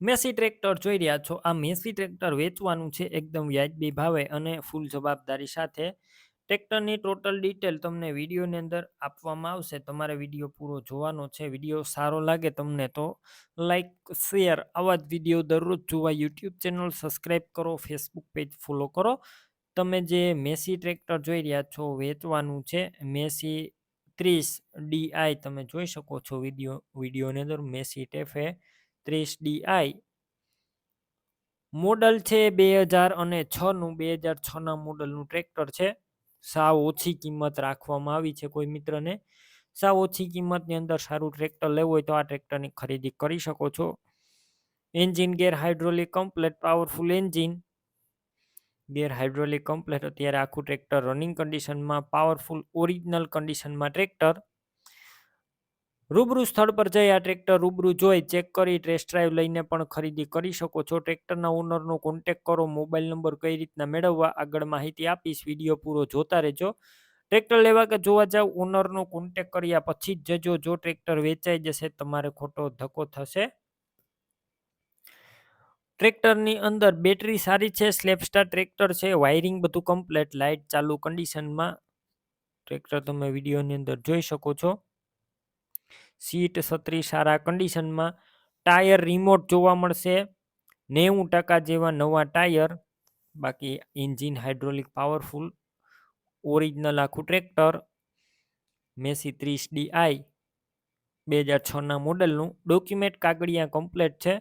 Massey tractor જોઈ રહ્યા છો. આ મેસી ટ્રેક્ટર વેચવાનું છે એકદમ વ્યાજબી ભાવે અને ફૂલ જવાબદારી સાથે. ટ્રેક્ટરની ટોટલ ડિટેલ તમને વિડીયોની અંદર આપવામાં આવશે. તમારે વીડિયો પૂરો જોવાનો છે. વીડિયો સારો લાગે તમને તો લાઈક, શેર આવા જ વીડિયો દરરોજ જોવા યુટ્યુબ ચેનલ સબસ્ક્રાઈબ કરો, ફેસબુક પેજ ફોલો કરો. તમે જે મેસી ટ્રેક્ટર જોઈ રહ્યા છો વેચવાનું છે, મેસી ત્રીસ ડીઆઈ તમે જોઈ શકો છો વીડિયો, વિડીયોની અંદર મેસી ટેફે ત્રીસ ડીઆઈ મોડલ છે બે હજાર અને છનું. બે હજાર છના મોડલનું ટ્રેક્ટર છે. સાવ ઓછી કિંમત રાખવામાં આવી છે કોઈ મિત્રને. સાવ ઓછી કિંમતની અંદર સારું ટ્રેક્ટર લેવું હોય તો આ ટ્રેક્ટરની ખરીદી કરી શકો છો. Engine gear hydraulic complete powerful engine. Gear hydraulic complete, અત્યારે આખું ટ્રેક્ટર રનિંગ કન્ડિશનમાં પાવરફુલ ઓરિજિનલ કન્ડિશનમાં ટ્રેક્ટર. રૂબરૂ સ્થળ પર જઈ આ ટ્રેક્ટર રૂબરૂ જોઈ, ચેક કરી ટેસ્ટ ડ્રાઈવ લઈને પણ ખરીદી કરી શકો છો. ટ્રેક્ટરના ઓનરનો કોન્ટેક કરો મોબાઈલ નંબર કઈ રીતના મેળવવા, આગળ માહિતી આપીશ. વીડિયો પૂરો જોતા રહેજો. ટ્રેક્ટર લેવા કે જોવા જાવ ઓનરનો કોન્ટેક કર્યા પછી જ જજો. જો ટ્રેક્ટર વેચાઈ જશે, તમારે ખોટો ધક્કો થશે. ટ્રેક્ટરની અંદર બેટરી સારી છે સ્લેપસ્ટાર ટ્રેક્ટર છે વાયરિંગ બધું કમ્પ્લેટ લાઇટ ચાલુ કન્ડિશનમાં ટ્રેક્ટર તમે વિડીયોની અંદર જોઈ શકો છો. સીટ છત્રી સારા કન્ડિશનમાં ટાયર રિમોટ જોવા મળશે. નેવું ટકા જેવા નવા ટાયર, બાકી એન્જિન હાઇડ્રોલિક પાવરફુલ ઓરિજિનલ આખું ટ્રેક્ટર મેસી ત્રીસ ડીઆઈ બે હજાર છના મોડલનું ડોક્યુમેન્ટ કાગળિયા કમ્પ્લેટ છે.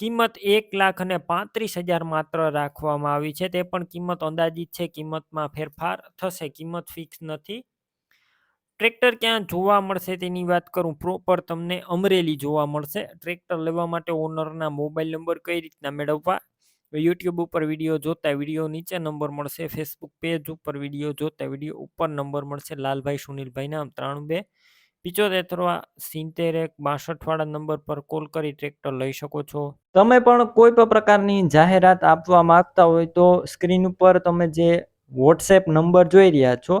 કિંમત એક લાખ અને પાંત્રીસ હજાર માત્ર રાખવામાં આવી છે. તે પણ કિંમત અંદાજિત છે. કિંમતમાં ફેરફાર થશે. કિંમત ફિક્સ નથી. ટ્રેક્ટર ક્યાં જોવા મળશે તેની વાત કરું? પ્રોપર તમને અમરેલી જોવા મળશે. ટ્રેક્ટર લેવા માટે ઓનરના મોબાઈલ નંબર કઈ રીતના મેળવવા? યુટ્યુબ ઉપર વીડિયો જોતા વીડિયો નીચે નંબર મળશે. ફેસબુક પેજ ઉપર વીડિયો જોતા વીડિયો ઉપર નંબર મળશે. લાલભાઈ સુનિલભાઈ નામ ત્રાણું બે પિચોતેર અથવા સિત્તેર એક બાસઠ નંબર પર કોલ કરી ટ્રેક્ટર લઈ શકો છો. તમે પણ કોઈ પણ પ્રકારની જાહેરાત આપવા માંગતા હોય તો સ્ક્રીન ઉપર તમે જે વોટ્સએપ નંબર જોઈ રહ્યા છો